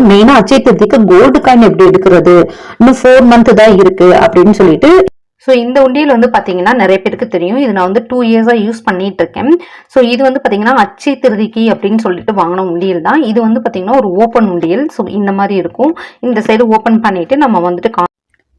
போறோம் மெயினா அச்சய gold coin எப்படி எடுக்கிறது? இன்னும் ஃபோர் மந்த் தான் இருக்கு அப்படின்னு சொல்லிட்டு ஸோ இந்த உண்டியல் வந்து பார்த்தீங்கன்னா நிறைய பேருக்கு தெரியும். இது நான் வந்து டூ இயர்ஸாக யூஸ் பண்ணிட்டு இருக்கேன். ஸோ இது வந்து பார்த்தீங்கன்னா அச்சை திருதிக்கு அப்படின்னு சொல்லிட்டு வாங்கின உண்டியல் தான். இது வந்து பார்த்தீங்கன்னா ஒரு ஓப்பன் உண்டியல். ஸோ இந்த மாதிரி இருக்கும். இந்த சைடு ஓப்பன் பண்ணிட்டு நம்ம வந்துட்டு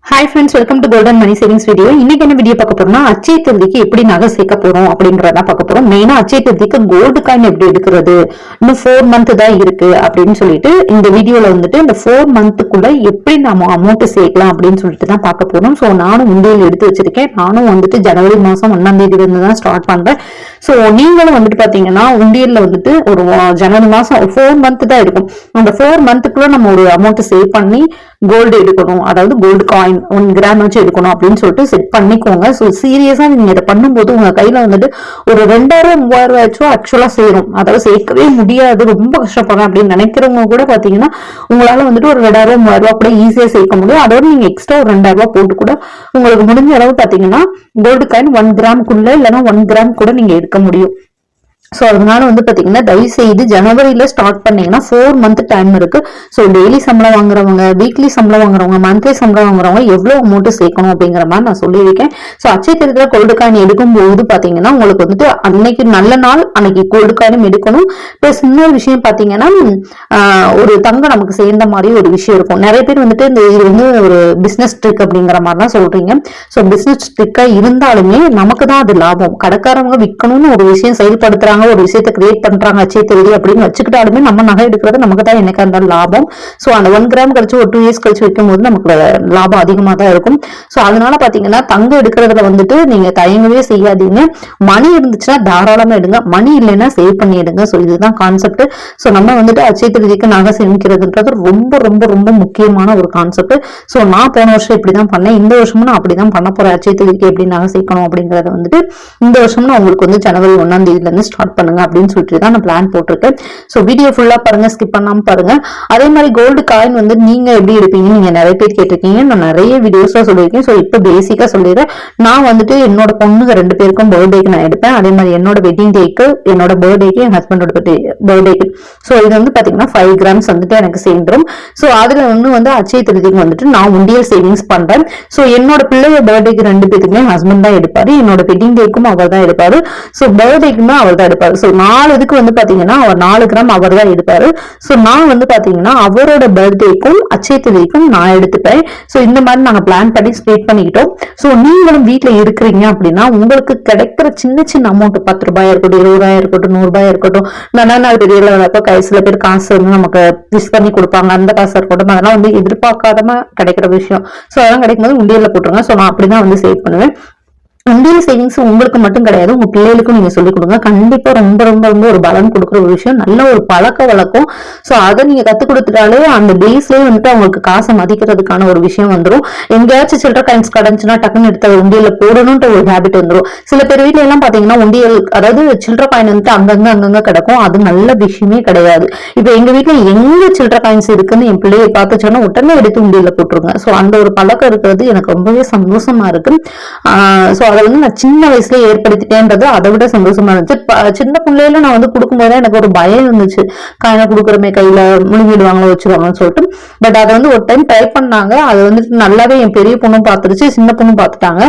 hi friends welcome to golden money savings video இன்னைக்கு என்ன வீடியோ பார்க்க போறோம்னா அச்சய திருதிக்கு எப்படி நகை சேர்க்க போறோம் அப்படின்றத பார்க்க போறோம். மெயினா அச்சய திருதிக்கு கோல்டு காயின் எப்படி எடுக்கிறது? இன்னும் ஃபோர் மந்த் தான் இருக்கு அப்படின்னு சொல்லிட்டு இந்த வீடியோல வந்துட்டு இந்த ஃபோர் மந்த்துக்குள்ள எப்படி நம்ம அமௌண்ட் சேர்க்கலாம் அப்படின்னு சொல்லிட்டு தான் பார்க்க போறோம். ஸோ நானும் உண்டியல் எடுத்து வச்சிருக்கேன். நானும் வந்துட்டு ஜனவரி மாசம் ஒன்னாம் தேதியில இருந்து தான் ஸ்டார்ட் பண்றேன். ஸோ நீங்களும் வந்துட்டு பாத்தீங்கன்னா உண்டியல்ல வந்துட்டு ஒரு ஜனவரி மாசம் ஃபோர் மந்த் தான் இருக்கும் அந்த ஃபோர் மந்த்துக்குள்ள நம்ம ஒரு அமௌண்ட் சேவ் பண்ணி கோல்டு எடுக்கணும். அதாவது கோல்டு காயின் ஒன் கிராம் வச்சு எடுக்கணும் அப்படின்னு சொல்லிட்டு செட் பண்ணிக்கோங்க. ஸோ சீரியஸா நீங்க இதை பண்ணும்போது உங்க கையில வந்துட்டு ஒரு ரெண்டாயிரம் மூவாயிரம் ரூபாய்ச்சோ ஆக்சுவலா சேரும். அதாவது சேர்க்கவே முடியாது. ரொம்ப கஷ்டப்படுறேன் அப்படின்னு நினைக்கிறவங்க கூட பாத்தீங்கன்னா உங்களால வந்துட்டு ஒரு ரெண்டாயிரம் மூவாயிரம் ரூபாய் கூட ஈஸியா சேர்க்க முடியும். அதோட நீங்க எக்ஸ்ட்ரா ஒரு ரெண்டாயிரம் ரூபாய் போட்டு கூட உங்களுக்கு முடிஞ்ச அளவு பாத்தீங்கன்னா கோல்டு காயின் ஒன் கிராமுக்குள்ள இல்லைன்னா ஒன் கிராம் கூட நீங்க எடுக்க முடியும். ஸோ அதனால வந்து பார்த்தீங்கன்னா தயவு செய்து ஸ்டார்ட் பண்ணீங்கன்னா ஃபோர் மந்த் டைம் இருக்கு. ஸோ டெய்லி சம்பளம் வாங்குறவங்க வீக்லி சம்பளம் வாங்குறவங்க மந்த்லி சம்பளம் வாங்குறவங்க எவ்வளோ அமௌண்ட் சேர்க்கணும் அப்படிங்கிற மாதிரி நான் சொல்லியிருக்கேன் ஸோ அச்சய திருத்துல கோல்டு காயின் எடுக்கும்போது பார்த்தீங்கன்னா உங்களுக்கு வந்துட்டு அன்னைக்கு நல்ல நாள் அன்னைக்கு கோல்டு காயினும் எடுக்கணும். ப்ளஸ் இன்னொரு விஷயம் பார்த்தீங்கன்னா ஒரு தங்கம் நமக்கு சேர்ந்த மாதிரி ஒரு விஷயம் இருக்கும். நிறைய பேர் வந்துட்டு இந்த இது வந்து ஒரு பிஸ்னஸ் ட்ரிக் அப்படிங்கிற மாதிரிலாம் சொல்றீங்க. ஸோ பிஸ்னஸ் ட்ரிக்காக இருந்தாலுமே நமக்கு தான் அது லாபம். கடைக்காரவங்க விற்கணும்னு ஒரு விஷயம் செயல்படுத்துறாங்க ஒரு விஷயத்தை கிரியேட் பண்றாங்க அச்சே தெரியுது அப்படின்னு வச்சுக்கிட்டாலுமே நம்ம நகை எடுக்கிறது நமக்கு தான் என்னைக்கா இருந்தாலும் லாபம். ஸோ அந்த ஒன் கிராம் கழிச்சு ஒரு டூ இயர்ஸ் கழிச்சு வைக்கும் போது நமக்கு லாபம் அதிகமாக தான் இருக்கும். ஸோ அதனால பாத்தீங்கன்னா தங்கம் எடுக்கிறதுல வந்துட்டு நீங்க தயங்கவே செய்யாதீங்க. மணி இருந்துச்சுன்னா தாராளமா எடுங்க. மணி இல்லைன்னா சேவ் பண்ணி எடுங்க. ஸோ இதுதான் கான்செப்ட் ஸோ நம்ம வந்துட்டு அச்சய திருதிக்கு நகை சேமிக்கிறதுன்றது ரொம்ப ரொம்ப ரொம்ப முக்கியமான ஒரு கான்செப்ட் ஸோ நான் போன வருஷம் இப்படிதான் பண்ணேன். இந்த வருஷமும் நான் அப்படிதான் பண்ண போறேன். அச்சய திருதிக்கு எப்படி நகை சேர்க்கணும் அப்படிங்கறத வந்துட்டு இந்த வருஷம் நான் உங்களுக்கு வந்து ஜனவரி ஒன்னாம் தேதியில இருந்து ஸ்டார்ட் பண்ணுங்க அப்படின்னு சொல்லிட்டு தான் நான் பிளான் போட்டிருக்கேன். ஸோ வீடியோ ஃபுல்லாக பாருங்க ஸ்கிப் பண்ணாமல் பாருங்க. அதே மாதிரி கோல்டு காயின் வந்து நீங்க எப்படி எடுப்பீங்கன்னு நீங்க நிறைய பேர் கேட்டிருக்கீங்க. நான் நிறைய வீடியோஸ்லாம் சொல்லியிருக்கேன். ஸோ இப்போ பேசிக்கா சொல்லிடுறேன். நான் வந்துட்டு என்னோட பொண்ணுங்க ரெண்டு பேருக்கும் பர்த்டேக்கு நான் எடுப்பேன். அதே மாதிரி என்னோட வெட்டிங் டேக்கு என்னோட பர்த்டேக்கு என் ஹஸ்பண்டோட பர்த்டேக்கு ஸோ இது வந்து பார்த்தீங்கன்னா ஃபைவ் கிராம்ஸ் வந்துட்டு எனக்கு சேர்ந்துரும். ஸோ அதில் ஒன்று வந்து அச்சய திருதிக்கு வந்துட்டு நான் உண்டியல் சேவிங்ஸ் பண்ணுறேன் ஸோ என்னோட பிள்ளைய பர்த்டேக்கு ரெண்டு பேத்துக்குமே ஹஸ்பண்ட் தான் எடுப்பாரு. என்னோட வெட்டிங் டேக்கும் அவர் தான் எடுப்பாரு. ஸோ பர்த்டேக்குமே அவர் தான் எடுப்பாரு. ஸோ நாலு இதுக்கு வந்து பாத்தீங்கன்னா அவர் நாலு கிராம் அவர் தான் எடுப்பாரு. ஸோ நான் வந்து பாத்தீங்கன்னா அவரோட பர்த்டேக்கும் அச்சய திதிக்கும் நான் எடுத்துப்பேன். ஸோ இந்த மாதிரி நாங்க பிளான் பண்ணி ஸ்ப்ளிட் பண்ணிக்கிட்டோம். ஸோ நீங்களும் வீட்டில் இருக்கிறீங்க அப்படின்னா உங்களுக்கு கிடைக்கிற சின்ன சின்ன அமௌண்ட் பத்து ரூபாயா இருக்கட்டும் இருபதாயிரம் இருக்கட்டும் நூறு ரூபாயா இருக்கட்டும் நல்லா நாள் வரப்போ கை சில பேர் காசு வந்து நமக்கு விஷ் பண்ணி கொடுப்பாங்க. அந்த காசா இருக்கட்டும் அதெல்லாம் வந்து எதிர்பார்க்காதமா கிடைக்கிற விஷயம். ஸோ அதெல்லாம் கிடைக்கும்போது உண்டியலில் போட்டுருங்க. ஸோ நான் அப்படிதான் வந்து சேவ் பண்ணுவேன். உண்டியல் சேவிங்ஸ் உங்களுக்கு மட்டும் கிடையாது உங்க பிள்ளைகளுக்கும் நீங்க சொல்லிக் கொடுங்க. கண்டிப்பா ரொம்ப ரொம்ப ரொம்ப ஒரு பலம் கொடுக்குற ஒரு விஷயம். நல்ல ஒரு பழக்க வழக்கம். சோ அதை நீங்க கத்துக் கொடுத்துட்டாலே அந்த பேஸ்லயே வந்துட்டு அவங்களுக்கு காசை மதிக்கிறதுக்கான ஒரு விஷயம் வந்துடும் எங்கேயாச்சும் சில்லற காயின்ஸ் கிடைச்சுன்னா டக்குன்னு எடுத்து அதை உண்டியல்ல போடணும்ன்ற ஒரு ஹேபிட் வந்துடும் சில பேர் வீட்டுல எல்லாம் பாத்தீங்கன்னா உண்டியல் அதாவது சில்லற காயின் வந்துட்டு அங்கங்க அங்கங்க கிடக்கும். அது நல்ல விஷயமே கிடையாது. இப்ப எங்க வீட்டுல எங்க சில்லற காயின்ஸ் இருக்குன்னு என் பிள்ளையை பார்த்து சொன்னா உடனே எடுத்து உண்டியல போட்டுருங்க. சோ அந்த ஒரு பழக்கம் இருக்கிறது எனக்கு ரொம்பவே சந்தோஷமா இருக்கு. சோ அதை வந்து நான் சின்ன வயசுல ஏற்படுத்திட்டேன்றது அதை விட சந்தோஷமா இருந்துச்சு. சின்ன பிள்ளையில நான் வந்து கொடுக்கும்போது எனக்கு ஒரு பயம் இருந்துச்சு. காயினை கொடுக்குறமே கையில முழுங்கிடுவாங்களோ வச்சிருவாங்கன்னு சொல்லிட்டு. பட் அதை வந்து ஒரு டைம் ட்ரை பண்ணாங்க. அது வந்துட்டு நல்லாவே என் பெரிய பொண்ணும் பார்த்துருச்சு சின்ன பொண்ணும் பார்த்துட்டாங்க.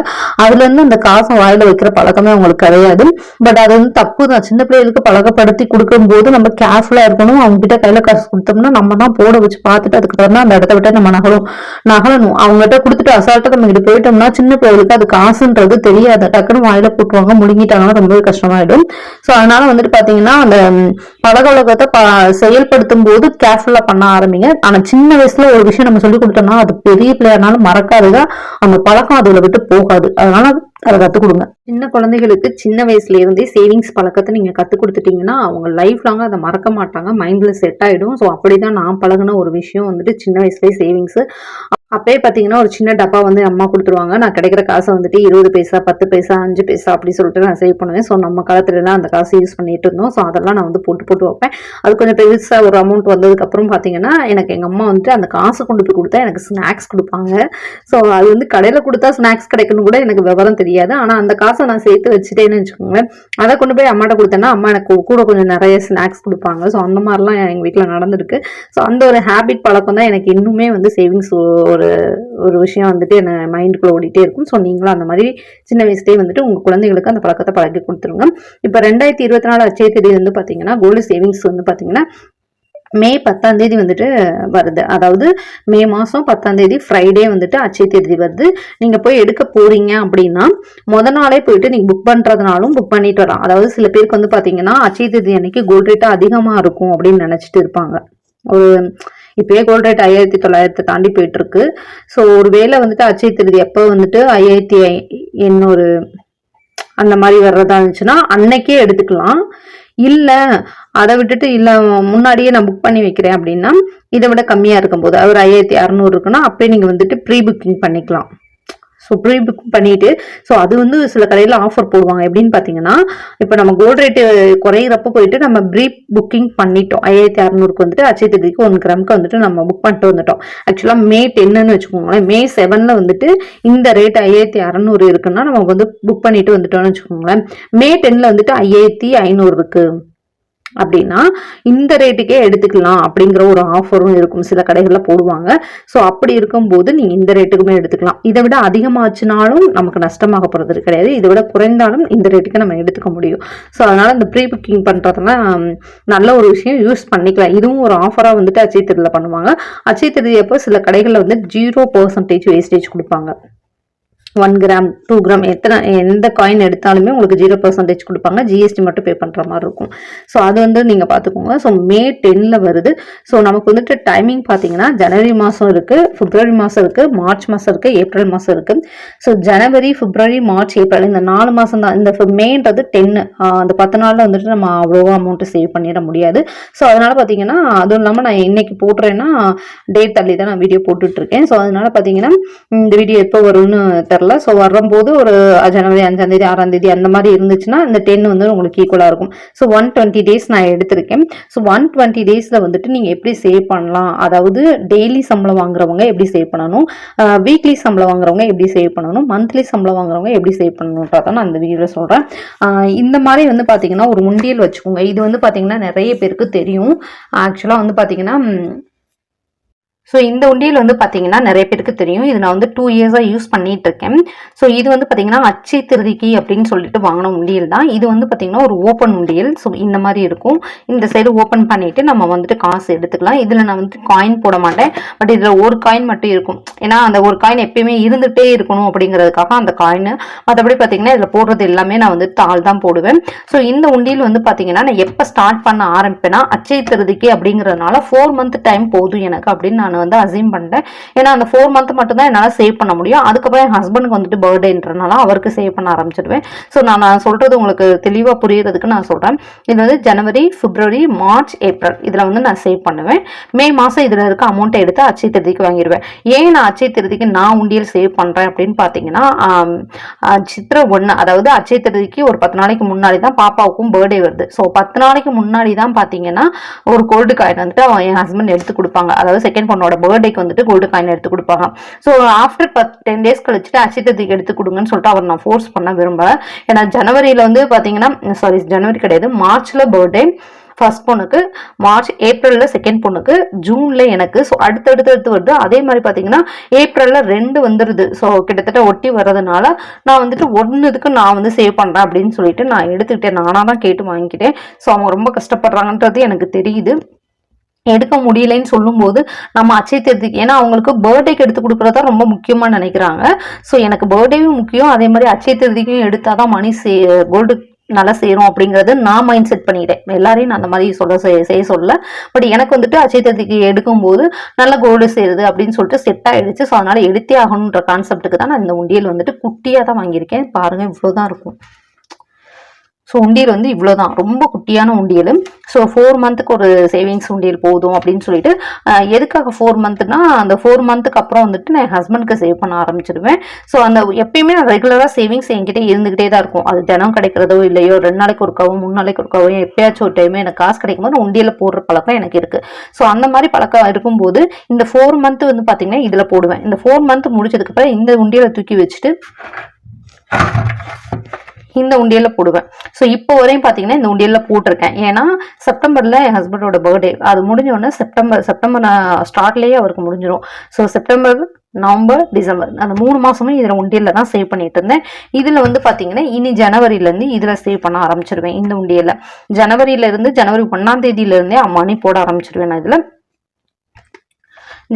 அதுல இருந்து அந்த காசை வாயில வைக்கிற பழக்கமே அவங்களுக்கு கிடையாது. பட் அது வந்து தப்பு தான். சின்ன பிள்ளைகளுக்கு பழக்கப்படுத்தி கொடுக்கும்போது நம்ம கேர்ஃபுல்லா இருக்கணும். அவங்க கிட்ட கையில காசு கொடுத்தோம்னா நம்ம தான் போட வச்சு பார்த்துட்டு அதுக்கப்புறம் தான் அந்த இடத்த விட்டு நம்ம நகலும் நகலணும். அவங்ககிட்ட கொடுத்துட்டு அசால்ட்டா நம்ம கிட்ட போயிட்டோம்னா சின்ன பிள்ளைகளுக்கு அது காசுன்றது தெரியும் தெரியாது டக்குன்னு வாயில போட்டுருவாங்க. முழுங்கிட்டாங்கன்னா ரொம்பவே கஷ்டமாயிடும். சோ அதனால வந்துட்டு பாத்தீங்கன்னா அந்த ம், வழக்கத்தை ப- செயல்படுத்தும் போது கேர்ஃபுல்லா பண்ண ஆரம்பிங்க. ஆனா சின்ன வயசுல ஒரு விஷயம் நம்ம சொல்லி கொடுத்தோம்னா அது பெரிய பிள்ளையானாலும் மறக்காதுங்க. அந்த பழக்கம் அதுல விட்டு போகாது. அதனால அதை கற்றுக் கொடுங்க சின்ன குழந்தைகளுக்கு சின்ன வயசுல இருந்தே சேவிங்ஸ் பழக்கத்தை நீங்க கற்றுக் கொடுத்துட்டீங்கன்னா அவங்க லைஃப் லாங் அதை மறக்க மாட்டாங்க. மைண்ட்ல செட் ஆயிடும். ஸோ அப்படிதான் நான் பழகுன ஒரு விஷயம் வந்துட்டு சின்ன வயசுலேயே சேவிங்ஸ் அப்பயே பார்த்தீங்கன்னா ஒரு சின்ன டப்பா வந்து அம்மா கொடுத்துருவாங்க. நான் கிடைக்கிற காசை வந்துட்டு இருபது பைசா பத்து பைசா அஞ்சு பைசா அப்படி சொல்லிட்டு நான் சேவ் பண்ணுவேன். ஸோ நம்ம காலத்துலலாம் அந்த காசு யூஸ் பண்ணிட்டு இருந்தோம். ஸோ அதெல்லாம் நான் வந்து போட்டு போட்டு வைப்பேன். அது கொஞ்சம் பெருசாக ஒரு அமௌண்ட் வந்ததுக்கப்புறம் பார்த்தீங்கன்னா எனக்கு எங்கள் அம்மா வந்துட்டு அந்த காசை கொண்டு போய் கொடுத்தா எனக்கு ஸ்நாக்ஸ் கொடுப்பாங்க. ஸோ அது வந்து கடையில் கொடுத்தா ஸ்நாக்ஸ் கிடைக்கணும் கூட எனக்கு விவரம் தெரியும் தெரியாது. ஆனால் அந்த காசை நான் சேர்த்து வச்சுட்டேன்னு வச்சுக்கோங்களேன். அதை கொண்டு போய் அம்மாட்ட கொடுத்தேன்னா அம்மா எனக்கு கூட கொஞ்சம் நிறைய ஸ்நாக்ஸ் கொடுப்பாங்க. ஸோ அந்த மாதிரிலாம் எங்கள் வீட்டில் நடந்திருக்கு. ஸோ அந்த ஒரு ஹேபிட் பழக்கம் தான் எனக்கு இன்னுமே வந்து சேவிங்ஸ் ஒரு ஒரு விஷயம் வந்துட்டு என்ன மைண்டுக்குள்ளே ஓடிட்டே இருக்கும். ஸோ நீங்களும் அந்த மாதிரி சின்ன வயசுலேயே வந்துட்டு உங்கள் குழந்தைகளுக்கு அந்த பழக்கத்தை பழக்கி கொடுத்துருங்க. இப்போ ரெண்டாயிரத்தி இருபத்தி நாலு அச்சய தேதி வந்து பார்த்தீங்கன்னா கோல்டு சேவிங்ஸ் வந்து பார்த்தீங்கன்னா மே பத்தாம் தேதி வந்துட்டு வருது. அதாவது மே மாதம் பத்தாம் தேதி ஃப்ரைடே வந்துட்டு அச்சய தேதி வருது. நீங்கள் போய் எடுக்க போறீங்க அப்படின்னா முத நாளே போயிட்டு நீங்கள் புக் பண்ணுறதுனாலும் புக் பண்ணிட்டு வரலாம். அதாவது சில பேருக்கு வந்து பார்த்தீங்கன்னா அச்சய தேதி அன்னைக்கு கோல்ட் ரேட்டு அதிகமாக இருக்கும் அப்படின்னு நினச்சிட்டு இருப்பாங்க. ஒரு இப்பயே கோல்ட் ரேட் ஐயாயிரத்தி தொள்ளாயிரத்தை தாண்டி போயிட்டு இருக்கு. ஸோ ஒரு வேளை வந்துட்டு அச்சய திருதி எப்போ வந்துட்டு ஐயாயிரத்தி எண்ணூறு அந்த மாதிரி வர்றதா இருந்துச்சுன்னா அன்னைக்கே எடுத்துக்கலாம். இல்லை அதை விட்டுட்டு இல்லை முன்னாடியே நான் புக் பண்ணி வைக்கிறேன் அப்படின்னா இதை விட கம்மியாக இருக்கும்போது ஒரு ஐயாயிரத்தி அறநூறு இருக்குன்னா அப்படியே நீங்கள் வந்துட்டு ப்ரீ புக்கிங் பண்ணிக்கலாம். ஸோ ப்ரீ புக் பண்ணிட்டு ஸோ அது வந்து சில கடையில் ஆஃபர் போடுவாங்க. எப்படின்னு பார்த்தீங்கன்னா இப்போ நம்ம கோல்ட் ரேட்டு குறையிறப்ப போயிட்டு நம்ம ப்ரீ புக்கிங் பண்ணிட்டோம். ஐயாயிரத்தி அறநூறுக்கு வந்துட்டு அச்சய ஒன் கிராமுக்கு வந்துட்டு நம்ம புக் பண்ணிட்டு வந்துட்டோம். ஆக்சுவலாக மே டென்னுன்னு வச்சுக்கோங்களேன். மே செவனில் வந்துட்டு இந்த ரேட் ஐயாயிரத்தி அறநூறு இருக்குன்னா நம்ம வந்து புக் பண்ணிட்டு வந்துட்டோம்னு வச்சுக்கோங்களேன். மே டென்னில் வந்துட்டு ஐயாயிரத்தி ஐநூறு இருக்குது அப்படின்னா இந்த ரேட்டுக்கே எடுத்துக்கலாம் அப்படிங்கிற ஒரு ஆஃபரும் இருக்கும். சில கடைகளில் போடுவாங்க. ஸோ அப்படி இருக்கும்போது நீங்கள் இந்த ரேட்டுக்குமே எடுத்துக்கலாம். இதை விட அதிகமாச்சுனாலும் நமக்கு நஷ்டமாக போகிறது கிடையாது. இதை விட குறைந்தாலும் இந்த ரேட்டுக்கு நம்ம எடுத்துக்க முடியும். ஸோ அதனால் இந்த ப்ரீ புக்கிங் பண்ணுறதுலாம் நல்ல ஒரு விஷயம். யூஸ் பண்ணிக்கலாம். இதுவும் ஒரு ஆஃபராக வந்துட்டு அச்சய திருதியில் பண்ணுவாங்க. அச்சய திருதி அப்போ சில கடைகளில் வந்து ஜீரோ பர்சன்டேஜ் வேஸ்டேஜ் கொடுப்பாங்க. ஒன் கிராம் டூ கிராம் எத்தனை எந்த காயின் எடுத்தாலுமே உங்களுக்கு ஜீரோ பர்சன்டேஜ் கொடுப்பாங்க. ஜிஎஸ்டி மட்டும் பே பண்ணுற மாதிரி இருக்கும். ஸோ அது வந்து நீங்கள் பார்த்துக்கோங்க. ஸோ மே டென்னில் வருது. ஸோ நமக்கு வந்துட்டு டைமிங் பார்த்தீங்கன்னா ஜனவரி மாதம் இருக்குது பிப்ரவரி மாதம் இருக்குது மார்ச் மாதம் இருக்குது ஏப்ரல் மாதம் இருக்குது ஸோ ஜனவரி பிப்ரவரி மார்ச் ஏப்ரல் இந்த நாலு மாதம் தான். இந்த மேன்றது டென்னு அந்த பத்து நாளில் வந்துட்டு நம்ம அவ்வளோவா அமௌண்ட்டு சேவ் பண்ணிட முடியாது. ஸோ அதனால் பார்த்தீங்கன்னா அதுவும் இல்லாமல் நான் இன்னைக்கு போட்டுறேன்னா டேட் தள்ளி தான் நான் வீடியோ போட்டுட்ருக்கேன் ஸோ அதனால் பார்த்தீங்கன்னா இந்த வீடியோ எப்போ வரும்னு வரல ஸோ வரும்போது ஒரு ஜனவரி அஞ்சாம் தேதி ஆறாம் தேதி அந்த மாதிரி இருந்துச்சுன்னா இந்த டென் வந்து உங்களுக்கு ஈக்குவலாக இருக்கும். ஸோ ஒன் டுவெண்ட்டி டேஸ் நான் எடுத்திருக்கேன். ஸோ ஒன் டுவெண்ட்டி டேஸில் வந்துட்டு நீங்கள் எப்படி சேவ் பண்ணலாம்? அதாவது டெய்லி சம்பளம் வாங்குறவங்க எப்படி சேவ் பண்ணணும்? வீக்லி சம்பளம் வாங்குறவங்க எப்படி சேவ் பண்ணணும்? மந்த்லி சம்பளம் வாங்குறவங்க எப்படி சேவ் பண்ணணுன்றத நான் அந்த வீடியோவில் சொல்கிறேன் இந்த மாதிரி வந்து பார்த்தீங்கன்னா ஒரு முண்டியல் வச்சுக்கோங்க. இது வந்து பார்த்தீங்கன்னா நிறைய பேருக்கு தெரியும். ஆக்சுவலாக வந்து பார்த்தீங்கன்னா ஸோ இந்த உண்டியல் வந்து பார்த்தீங்கன்னா நிறைய பேருக்கு தெரியும். இது நான் வந்து டூ இயர்ஸாக யூஸ் பண்ணிட்டு இருக்கேன் ஸோ இது வந்து பார்த்தீங்கன்னா அச்சை திருதிக்கு அப்படின்னு சொல்லிட்டு வாங்கின உண்டியல் தான். இது வந்து பார்த்தீங்கன்னா ஒரு ஓப்பன் உண்டியல். ஸோ இந்த மாதிரி இருக்கும். இந்த சைடு ஓப்பன் பண்ணிட்டு நம்ம வந்துட்டு காசு எடுத்துக்கலாம். இதில் நான் வந்து காயின் போட மாட்டேன். பட் இதில் ஒரு காயின் மட்டும் இருக்கும். ஏன்னா அந்த ஒரு காயின் எப்பயுமே இருந்துகிட்டே இருக்கணும் அப்படிங்கிறதுக்காக அந்த காயின் மற்றபடி பார்த்தீங்கன்னா இதில் போடுறது எல்லாமே நான் வந்து தாள் தான் போடுவேன். ஸோ இந்த உண்டியல் வந்து பார்த்தீங்கன்னா நான் எப்போ ஸ்டார்ட் பண்ண ஆரம்பிப்பேன்னா அச்சை திருதிக்கு அப்படிங்கிறதுனால ஃபோர் மந்த் டைம் போதும் எனக்கு அப்படின்னு நான் வந்து அசீம் பண்ணிட்டேன். ஏன்னா அந்த ஃபோர் மந்த் மட்டும்தான் என்னால் சேவ் பண்ண முடியும். அதுக்கப்புறம் என் ஹஸ்பண்டுக்கு வந்துட்டு பர்த்டேன்றனால அவருக்கு சேவ் பண்ண ஆரம்பிச்சிடுவேன். ஸோ நான் நான் சொல்கிறது உங்களுக்கு தெளிவாக புரியறதுக்கு நான் சொல்கிறேன் இது வந்து ஜனவரி பிப்ரவரி மார்ச் ஏப்ரல் இதில் வந்து நான் சேவ் பண்ணுவேன். மே மாதம் இதில் இருக்க அமௌண்ட்டை எடுத்து அச்சய திருதிக்கு வாங்கிடுவேன் ஏன் நான் அச்சய திருதிக்கு நான் உண்டியல் சேவ் பண்ணுறேன் அப்படின்னு பார்த்தீங்கன்னா சித்திர சித்திரை ஒன்று அதாவது அச்சய திருதிக்கு ஒரு பத்து நாளைக்கு முன்னாடி தான் பாப்பாவுக்கும் பர்த்டே வருது. ஸோ பத்து நாளைக்கு முன்னாடி தான் பார்த்தீங்கன்னா ஒரு கோல்டு காயின் வந்துட்டு அவன் என் ஹஸ்பண்ட் எடுத்து கொடுப்பாங்க. அதாவது செகண்ட் பொண்ணோட பர்த்டேக்கு வந்துட்டு கோல்டு காயின் எடுத்து கொடுப்பாங்க. ஸோ ஆஃப்டர் பத் டென் டேஸ் கழிச்சுட்டு அச்சித்தத்துக்கு எடுத்து கொடுங்கன்னு சொல்லிட்டு அவர் நான் ஃபோர்ஸ் பண்ண விரும்பலை. ஏன்னா ஜனவரியில் வந்து பார்த்தீங்கன்னா சாரி ஜனவரி கிடையாது மார்ச்சில் பர்த்டே ஃபர்ஸ்ட் பொண்ணுக்கு மார்ச் ஏப்ரலில் செகண்ட் பொண்ணுக்கு ஜூனில் எனக்கு. ஸோ அடுத்தடுத்து அடுத்து வருது. அதே மாதிரி பார்த்தீங்கன்னா ஏப்ரலில் ரெண்டு வந்துடுது ஸோ கிட்டத்தட்ட ஒட்டி வர்றதுனால நான் வந்துட்டு ஒன்றுதுக்கு நான் வந்து சேவ் பண்ணுறேன் அப்படின்னு சொல்லிட்டு நான் எடுத்துக்கிட்டேன். நானாக தான் கேட்டு வாங்கிக்கிட்டேன். ஸோ அவங்க ரொம்ப கஷ்டப்படுறாங்கன்றது எனக்கு தெரியுது. எடுக்க முடியலைன்னு சொல்லும்போது நம்ம அச்சய திருத்திக்கு ஏன்னா அவங்களுக்கு பர்த்டேக்கு எடுத்து கொடுக்குறது தான் ரொம்ப முக்கியமாக நினைக்கிறாங்க. ஸோ எனக்கு பர்த்டேவும் முக்கியம். அதே மாதிரி அச்சய திருதிக்கும் எடுத்தால் தான் மணி சே கோல்டு நல்லா சேரும் அப்படிங்கிறது நான் மைண்ட் செட் பண்ணிட்டேன். எல்லாரையும் நான் அந்த மாதிரி சொல்ல செய்- செய்ய சொல்ல பட் எனக்கு வந்துட்டு அச்சை திருதிக்கு எடுக்கும்போது நல்ல கோல்டு சேருது அப்படின்னு சொல்லிட்டு செட் ஆயிடுச்சு. ஸோ அதனால எடுத்தே ஆகணுன்ற கான்செப்ட்டுக்கு தான் நான் இந்த உண்டியல் வந்துட்டு குட்டியாக தான் வாங்கியிருக்கேன். பாருங்க இவ்வளோ தான் இருக்கும். ஸோ உண்டியல் வந்து இவ்வளோ தான் ரொம்ப குட்டியான உண்டியல். ஸோ ஃபோர் மந்த்துக்கு ஒரு சேவிங்ஸ் உண்டியல் போதும் அப்படின்னு சொல்லிட்டு எதுக்காக ஃபோர் மந்த்னா அந்த ஃபோர் மந்த்துக்கு அப்புறம் வந்துட்டு நான் என் சேவ் பண்ண ஆரம்பிச்சிடுவேன் ஸோ அந்த எப்பயுமே நான் ரெகுலராக சேவிங்ஸ் என்கிட்ட இருந்துகிட்டே தான் இருக்கும். அது தினம் கிடைக்கிறதோ இல்லையோ ரெண்டு நாளைக்கு ஒருக்காவோ மூணு நாளைக்கு ஒருக்காவோ எப்பயாச்சும் ஒரு டைமே எனக்கு காசு கிடைக்கும் போது உண்டியல போடுற பழக்கம் எனக்கு இருக்குது ஸோ அந்த மாதிரி பழக்கம் இருக்கும்போது இந்த ஃபோர் மந்த் வந்து பார்த்தீங்கன்னா இதில் போடுவேன். இந்த ஃபோர் மந்த் முடிச்சதுக்கப்புறம் இந்த உண்டியலை தூக்கி வச்சுட்டு இந்த உண்டியல்ல போடுவேன். ஸோ இப்போ வரையும் பார்த்தீங்கன்னா இந்த உண்டியல்ல போட்டிருக்கேன். ஏன்னா செப்டம்பர்ல என் ஹஸ்பண்டோட பர்த்டே அது முடிஞ்சோடனே செப்டம்பர் செப்டம்பர் ஸ்டார்ட்லேயே அவருக்கு முடிஞ்சிடும் ஸோ செப்டம்பர் நவம்பர் டிசம்பர் அந்த மூணு மாசமும் இதில் உண்டியல்ல தான் சேவ் பண்ணிட்டு இருந்தேன். இதில் வந்து பார்த்தீங்கன்னா இனி ஜனவரியிலேருந்து இதில் சேவ் பண்ண ஆரம்பிச்சிருவேன் இந்த உண்டியல்ல. ஜனவரியிலேருந்து ஜனவரி ஒன்றாம் தேதியிலேருந்தே மணி போட ஆரம்பிச்சிருவேன் நான் இதில்.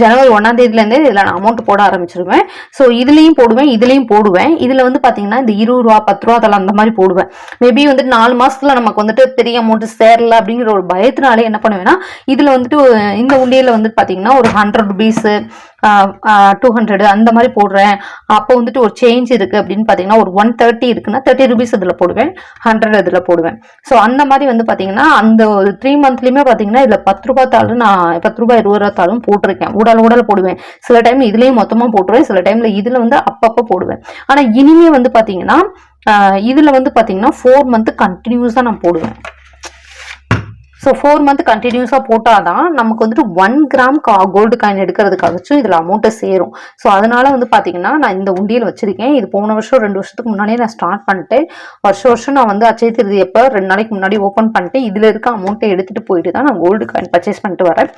ஜனவரி ஒன்றாம் தேதியிலேருந்தே இதில் நான் அமௌண்ட் போட ஆரம்பிச்சிருவேன். ஸோ இதுலேயும் போடுவேன் இதுலேயும் போடுவேன். இதில் வந்து பார்த்தீங்கன்னா இந்த இருபது ரூபா பத்து ரூபா அதெல்லாம் அந்த மாதிரி போடுவேன். மேபி வந்துட்டு நாலு மாதத்தில் நமக்கு வந்துட்டு பெரிய அமௌண்ட் சேரல அப்படிங்கிற ஒரு பயத்தினாலே என்ன பண்ணுவேன்னா இதில் வந்துட்டு இந்த உண்டியில் வந்துட்டு பார்த்தீங்கன்னா ஒரு ஹண்ட்ரட் ருபீஸு டூ ஹண்ட்ரட் அந்த மாதிரி போடுறேன். அப்போ வந்துட்டு ஒரு சேஞ்ச் இருக்குது அப்படின்னு பார்த்தீங்கன்னா ஒரு ஒன் தேர்ட்டி இருக்குன்னா தேர்ட்டி ருபீஸ் இதில் போடுவேன் ஹண்ட்ரட் இதில் போடுவேன். ஸோ அந்த மாதிரி வந்து பார்த்தீங்கன்னா அந்த ஒரு த்ரீ மந்த்லேயுமே பார்த்தீங்கன்னா இதில் பத்து ரூபாய் தாளும் நான் பத்து ரூபாய் இருபது ரூபா தாளும் போட்டிருக்கேன். உடல் உடல் போடுவேன். சில டைம் இதுலேயும் மொத்தமாக போட்டுருவேன். சில டைமில் இதில் வந்து அப்பப்போ போடுவேன். ஆனால் இனிமே வந்து பார்த்தீங்கன்னா இதில் வந்து பார்த்தீங்கன்னா ஃபோர் மந்த்து கண்டினியூஸாக நான் போடுவேன். ஸோ ஃபோர் மந்த் கண்டினியூஸாக போட்டால் தான் நமக்கு வந்துட்டு ஒன் கிராம் கா கோல்டு காயின் எடுக்கிறதுக்காகச்சும் இதில் அமௌண்ட்டை சேரும். ஸோ அதனால வந்து பார்த்தீங்கன்னா நான் இந்த உண்டியல் வச்சிருக்கேன். இது போன வருஷம் ரெண்டு வருஷத்துக்கு முன்னாடியே நான் ஸ்டார்ட் பண்ணிட்டேன். வருஷம் வருஷம் நான் வந்து அச்சய திருதி எப்போ ரெண்டு நாளைக்கு முன்னாடி ஓப்பன் பண்ணிட்டு இதில் இருக்க அமௌண்ட்டை எடுத்துகிட்டு போயிட்டு தான் நான் கோல்டு காயின் பர்ச்சேஸ் பண்ணிட்டு வரேன்.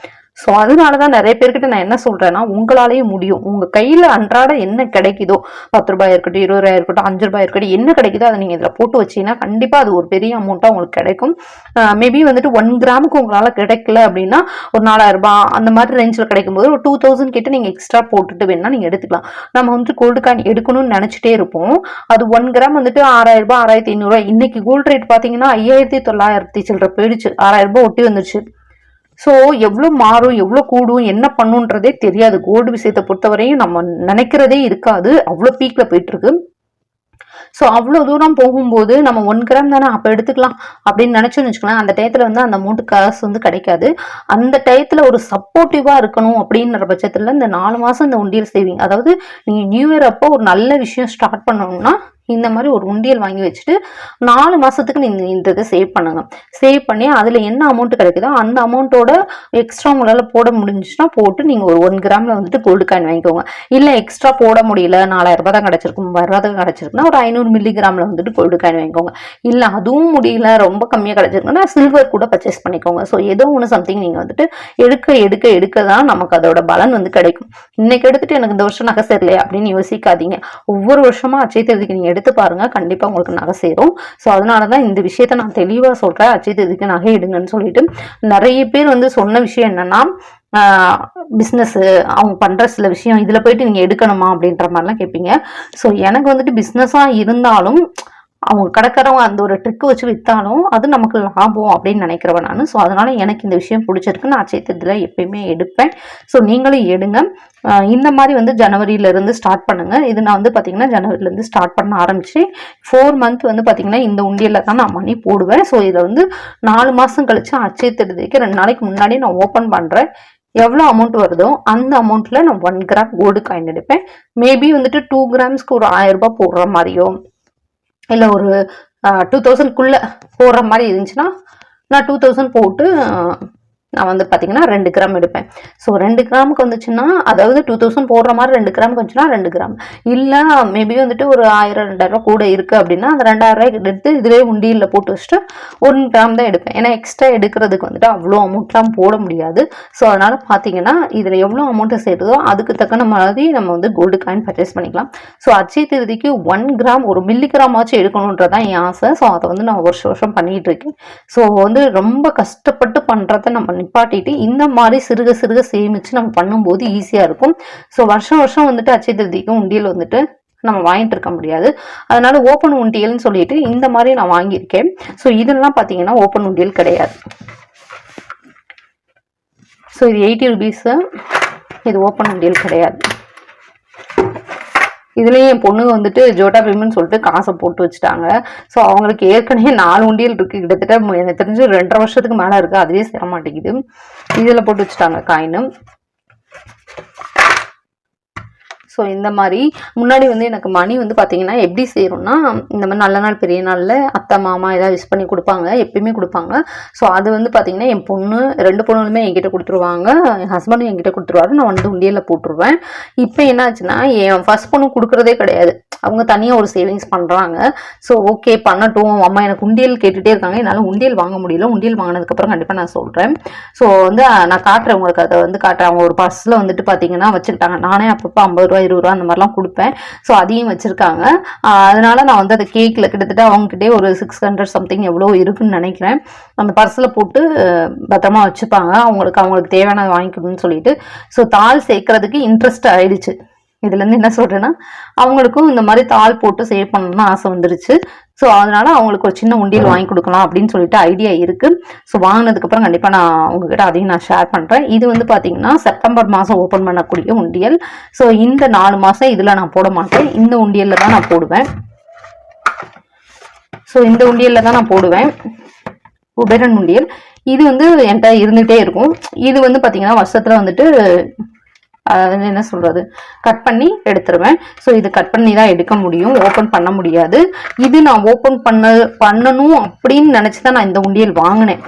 ஸோ அதனால தான் நிறைய பேர்கிட்ட நான் என்ன சொல்கிறேன்னா உங்களாலேயே முடியும். உங்கள் கையில் அன்றாட என்ன கிடைக்குதோ பத்து ரூபாய் இருக்கட்டும் இருபது ரூபாய் இருக்கட்டும் அஞ்சு ரூபாய் இருக்கட்டும் என்ன கிடைக்குதோ அதை நீங்கள் இதில் போட்டு வச்சீங்கன்னா கண்டிப்பாக அது ஒரு பெரிய அமௌண்ட்டாக உங்களுக்கு கிடைக்கும். மேபி வந்துட்டு ஒன் கிராமுக்கு உங்களால் கிடைக்கல அப்படின்னா ஒரு நாலாயிரரூபா அந்த மாதிரி ரேஞ்சில் கிடைக்கும்போது ஒரு டூ தௌசண்ட் கிட்ட நீங்கள் எக்ஸ்ட்ரா போட்டுட்டு வேணால் நீங்கள் எடுத்துக்கலாம். நம்ம வந்துட்டு கோல்டு காயின் எடுக்கணும்னு நினச்சிட்டே இருப்போம். அது ஒன் கிராம் வந்துட்டு ஆறாயிரரூபா ரூபாய் ஆறாயிரத்தி ஐநூறுரூவா இன்னைக்கு கோல்டு ரேட் பார்த்தீங்கன்னா ஐயாயிரத்தி தொள்ளாயிரத்தி சில்லற போயிடுச்சு. ஆறாயிரம் ரூபாய் ஒட்டி வந்துருச்சு. ஸோ எவ்வளோ மாறும் எவ்வளோ கூடும் என்ன பண்ணுன்றதே தெரியாது. கோல்டு விஷயத்தை பொறுத்தவரையும் நம்ம நினைக்கிறதே இருக்காது. அவ்வளோ பீக்கில் போயிட்டுருக்கு. ஸோ அவ்வளோ தூரம் போகும்போது நம்ம ஒன் கிராம் தானே அப்போ எடுத்துக்கலாம் அப்படின்னு நினச்சோன்னு வச்சுக்கலாம் அந்த டயத்தில் வந்து அந்த அமௌண்ட் காசு வந்து கிடைக்காது. அந்த டயத்தில் ஒரு சப்போர்ட்டிவாக இருக்கணும் அப்படின்ற பட்சத்தில் இந்த நாலு மாதம் இந்த உண்டியல் சேவிங் அதாவது நீங்கள் நியூ இயர் அப்போ ஒரு நல்ல விஷயம் ஸ்டார்ட் பண்ணணும்னா இந்த மாதிரி ஒரு உண்டியல் வாங்கி வச்சுட்டு நாலு மாதத்துக்கு நீங்கள் இந்த இதை சேவ் பண்ணுங்க. சேவ் பண்ணி அதில் என்ன அமௌண்ட் கிடைக்குதோ அந்த அமௌண்ட்டோட எக்ஸ்ட்ரா உங்களால் போட முடிஞ்சுன்னா போட்டு நீங்கள் ஒரு ஒன் கிராமில் வந்துட்டு கோல்டு காயின் வாங்கிக்கோங்க. இல்லை எக்ஸ்ட்ரா போட முடியல நாலாயிரம் ரூபாய் தான் கிடச்சிருக்கும் மூவாயிரம் ரூபாய் தான் கிடச்சிருக்குன்னா ஒரு ஐநூறு மில்லி கிராமில் வந்துட்டு கோல்டு காயின் வாங்கிக்கோங்க. இல்லை அதுவும் முடியல ரொம்ப கம்மியாக கிடச்சிருக்குன்னா சில்வர் கூட பர்ச்சேஸ் பண்ணிக்கோங்க. ஸோ ஏதோ ஒன்று சம்திங் நீங்கள் வந்துட்டு எடுக்க எடுக்க எடுக்க தான் நமக்கு அதோட பலன் வந்து கிடைக்கும். இன்னைக்கு எடுத்துட்டு எனக்கு இந்த வருஷம் நகை சரியில்லை அப்படின்னு யோசிக்காதீங்க. ஒவ்வொரு வருஷமா அச்சய தேதிக்கு நீங்கள் எடுத்து பாருங்க. கண்டிப்பாக உங்களுக்கு நகை சேரும். ஸோ அதனால தான் இந்த விஷயத்த நான் தெளிவாக சொல்கிறேன் அஜித் தேதிக்கு நகை எடுங்கன்னு சொல்லிட்டு. நிறைய பேர் வந்து சொன்ன விஷயம் என்னன்னா பிஸ்னஸ்ஸு அவங்க பண்ணுற சில விஷயம் இதில் போயிட்டு நீங்கள் எடுக்கணுமா அப்படின்ற மாதிரிலாம் கேட்பீங்க. ஸோ எனக்கு வந்துட்டு பிஸ்னஸாக இருந்தாலும் அவங்க கடைக்காரவங்க அந்த ஒரு ட்ரிக் வச்சு விற்றாலும் அது நமக்கு லாபம் அப்படின்னு நினைக்கிறவன் நான். ஸோ அதனால் எனக்கு இந்த விஷயம் பிடிச்சிருக்கு. நான் அச்சயத்தில் எப்பயுமே எடுப்பேன். ஸோ நீங்களும் எடுங்க. இந்த மாதிரி வந்து ஜனவரியிலேருந்து ஸ்டார்ட் பண்ணுங்கள் இது நான் வந்து பார்த்தீங்கன்னா ஜனவரியிலேருந்து ஸ்டார்ட் பண்ண ஆரம்பித்து ஃபோர் மந்த் வந்து பார்த்தீங்கன்னா இந்த உண்டியலில் தான் நான் மணி போடுவேன். ஸோ இதை வந்து நாலு மாதம் கழித்து அச்சய திருதிக்கு ரெண்டு நாளைக்கு முன்னாடி நான் ஓப்பன் பண்ணுறேன் எவ்வளோ அமௌண்ட் வருதோ அந்த அமௌண்ட்டில் நான் ஒன் கிராம் கோல்டு காயின் எடுப்பேன். மேபி வந்துட்டு டூ கிராம்ஸ்க்கு ஒரு ஆயிரம் ரூபாய் போடுற மாதிரியோ இல்லை ஒரு டூ தௌசண்ட்குள்ளே போடுற மாதிரி இருந்துச்சுன்னா நான் டூ தௌசண்ட் போட்டு நான் வந்து பார்த்தீங்கன்னா ரெண்டு கிராம் எடுப்பேன். ஸோ ரெண்டு கிராமுக்கு வந்துச்சுன்னா அதாவது டூ தௌசண்ட் போடுற மாதிரி ரெண்டு கிராமுக்கு வந்துச்சுன்னா ரெண்டு கிராம். இல்லை மேபி வந்துட்டு ஒரு ஆயிரம் ரெண்டாயிரம் கூட இருக்குது அப்படின்னா அந்த ரெண்டாயிரம் ரூபாய்க்கு எடுத்து இதிலே உண்டியில் போட்டு வச்சுட்டு ஒன் கிராம் தான் எடுப்பேன். ஏன்னா எக்ஸ்ட்ரா எடுக்கிறதுக்கு வந்துட்டு அவ்வளோ அமௌண்ட்லாம் போட முடியாது. ஸோ அதனால் பார்த்தீங்கன்னா இதில் எவ்வளோ அமௌண்ட்டு சேருதோ அதுக்கு தக்கன மாதிரி நம்ம வந்து கோல்டு காயின் பர்ச்சேஸ் பண்ணிக்கலாம். ஸோ அச்சய திருதிக்கு ஒன் கிராம் ஒரு மில்லி கிராமாச்சும் எடுக்கணுன்றதான் என் ஆசை. ஸோ அதை வந்து நான் வருஷம் வருஷம் பண்ணிகிட்டு இருக்கேன். ஸோ வந்து ரொம்ப கஷ்டப்பட்டு பண்ணுறத நம்ம நிப்பாட்டிட்டு இந்த மாதிரி சிறுக சிறுக சேமித்து நம்ம பண்ணும்போது ஈஸியாக இருக்கும். ஸோ வருஷம் வருஷம் வந்துட்டு அச்சய திருதிக்கும் உண்டியல் வந்துட்டு நம்ம வாங்கிட்டு இருக்க முடியாது. அதனால ஓப்பன் உண்டியல்னு சொல்லிட்டு இந்த மாதிரி நான் வாங்கியிருக்கேன். ஸோ இதெல்லாம் பார்த்தீங்கன்னா ஓப்பன் உண்டியல் கிடையாது. ஸோ இது எயிட்டி ருபீஸு இது ஓப்பன் உண்டியல் கிடையாது. இதுலேயே என் பொண்ணு வந்துட்டு ஜோட்டா பேமெண்ட் சொல்லிட்டு காசை போட்டு வச்சுட்டாங்க. ஸோ அவங்களுக்கு ஏற்கனவே நாலு உண்டியல் இருக்குது கிட்டத்தட்ட எனக்கு தெரிஞ்சு ரெண்டரை வருஷத்துக்கு மேலே இருக்குது அதுவே சேர மாட்டேங்குது. இதில் போட்டு வச்சுட்டாங்க காயினும் ஸோ இந்த மாதிரி முன்னாடி வந்து எனக்கு மணி வந்து பார்த்தீங்கன்னா எப்படி சேரும்னா இந்த மாதிரி நல்ல நாள் பெரிய நாளில் அத்தை மாமா எதாவது விஷ் பண்ணி கொடுப்பாங்க எப்பயுமே கொடுப்பாங்க. ஸோ அது வந்து பார்த்தீங்கன்னா என் பொண்ணு ரெண்டு பொண்ணுமே என்கிட்ட கொடுத்துருவாங்க. என் ஹஸ்பண்டும் என்கிட்ட கொடுத்துருவாரு. நான் வந்து உண்டியலில் போட்டுருவேன். இப்போ என்னாச்சுன்னா என் ஃபர்ஸ்ட் பொண்ணு கொடுக்குறதே கிடையாது. அவங்க தனியாக ஒரு சேவிங்ஸ் பண்ணுறாங்க ஸோ ஓகே பண்ணட்டும். அம்மா எனக்கு உண்டியல் கேட்டுகிட்டே இருக்காங்க. என்னால் உண்டியல் வாங்க முடியல. உண்டியல் வாங்கினதுக்கப்புறம் கண்டிப்பாக நான் சொல்கிறேன் ஸோ வந்து நான் காட்டுறேன் உங்களுக்கு. அதை வந்து காட்டுறேன். அவங்க ஒரு பர்ஸில் வந்துட்டு பார்த்தீங்கன்னா வச்சுக்கிட்டாங்க. நானே அப்பப்போ ஐம்பது ரூபாய் இருபது ரூபா அந்த மாதிரிலாம் கொடுப்பேன். ஸோ அதையும் வச்சுருக்காங்க. அதனால நான் வந்து அந்த கேக்கில். கிட்டத்தட்ட அவங்ககிட்டே ஒரு சிக்ஸ் ஹண்ட்ரட் சம்திங் எவ்வளோ இருக்குன்னு நினைக்கிறேன். அந்த பர்ஸில் போட்டு பத்திரமா வச்சுப்பாங்க. அவங்களுக்கு அவங்களுக்கு தேவையானதை வாங்கிக்கணும்னு சொல்லிட்டு. ஸோ தாள் சேர்க்கறதுக்கு இன்ட்ரெஸ்ட் ஆயிடுச்சு. இதுலேருந்து என்ன சொல்கிறேன்னா அவங்களுக்கும் இந்த மாதிரி தாள் போட்டு சேவ் பண்ணணும்னு ஆசை வந்துருச்சு. ஸோ அதனால அவங்களுக்கு ஒரு சின்ன உண்டியல் வாங்கி கொடுக்கலாம் அப்படின்னு சொல்லிட்டு ஐடியா இருக்கு. ஸோ வாங்கினதுக்கப்புறம் கண்டிப்பாக நான் உங்ககிட்ட அதையும் நான் ஷேர் பண்ணுறேன் இது வந்து பார்த்தீங்கன்னா செப்டம்பர் மாதம் ஓப்பன் பண்ணக்கூடிய உண்டியல். ஸோ இந்த நாலு மாதம் இதில் நான் போட மாட்டேன். இந்த உண்டியலில் தான் நான் போடுவேன். ஸோ இந்த உண்டியலில் தான் நான் போடுவேன். உபேரன் உண்டியல். இது வந்து என்கிட்ட இருந்துகிட்டே இருக்கும். இது வந்து பார்த்தீங்கன்னா வருஷத்தில் வந்துட்டு என்ன சொல்றது? கட் பண்ணி எடுத்துருவேன். ஸோ இது கட் பண்ணி தான் எடுக்க முடியும். ஓப்பன் பண்ண முடியாது. இது நான் ஓப்பன் பண்ண பண்ணணும் அப்படின்னு நினச்சி தான் நான் இந்த உண்டியல் வாங்கினேன்.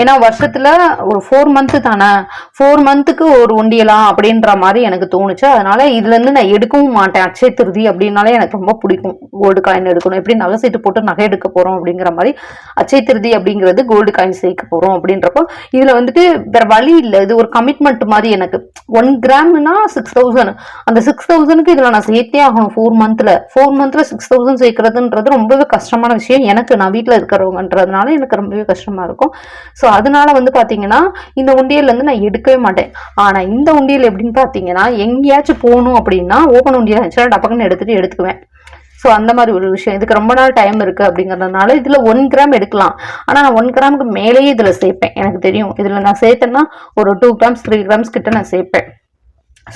ஏன்னா வருஷத்துல ஒரு ஃபோர் மந்த்து தானே? ஃபோர் மந்த்துக்கு ஒரு உண்டியலாம் அப்படின்ற மாதிரி எனக்கு தோணுச்சு. அதனால இதுல இருந்து நான் எடுக்கவும் மாட்டேன். அச்சய திருதி அப்படின்னாலே எனக்கு ரொம்ப பிடிக்கும். கோல்டு காயின் எடுக்கணும். எப்படி நகை சீட்டு போட்டு நகை எடுக்க போறோம் அப்படிங்கிற மாதிரி அச்சய திருதி அப்படிங்கிறது கோல்டு காயின் சேர்க்க போறோம் அப்படின்றப்போ இதுல வந்துட்டு வேற வழி இல்லை. இது ஒரு கமிட்மெண்ட் மாதிரி எனக்கு. ஒன் கிராம்னா சிக்ஸ் தௌசண்ட் அந்த சிக்ஸ் தௌசண்ட்க்கு இதுல நான் சேர்த்தே ஆகணும் ஃபோர் மந்த்ல ஃபோர் மந்த்ல சிக்ஸ் தௌசண்ட் சேர்க்கறதுன்றது ரொம்பவே கஷ்டமான விஷயம். எனக்கு நான் வீட்டில் இருக்கிறவங்கன்றதுனால எனக்கு ரொம்பவே கஷ்டமா இருக்கும். ஸோ அதனால வந்து பார்த்தீங்கன்னா இந்த உண்டியல்லேருந்து நான் எடுக்கவே மாட்டேன். ஆனால் இந்த உண்டியல் எப்படின்னு பார்த்தீங்கன்னா எங்கேயாச்சும் போகணும் அப்படின்னா ஓப்பன் உண்டியல் இருந்துச்சுன்னா டப்பக்குன்னு எடுத்துகிட்டு எடுத்துக்குவேன். ஸோ அந்த மாதிரி ஒரு விஷயம். இதுக்கு ரொம்ப நாள் டைம் இருக்கு அப்படிங்கறதுனால இதில் ஒன் கிராம் எடுக்கலாம். ஆனால் நான் ஒன் கிராமுக்கு மேலேயே இதில் சேர்ப்பேன். எனக்கு தெரியும். இதில் நான் சேர்த்தேன்னா ஒரு டூ கிராம்ஸ் த்ரீ கிராம்ஸ் கிட்ட நான் சேர்ப்பேன்.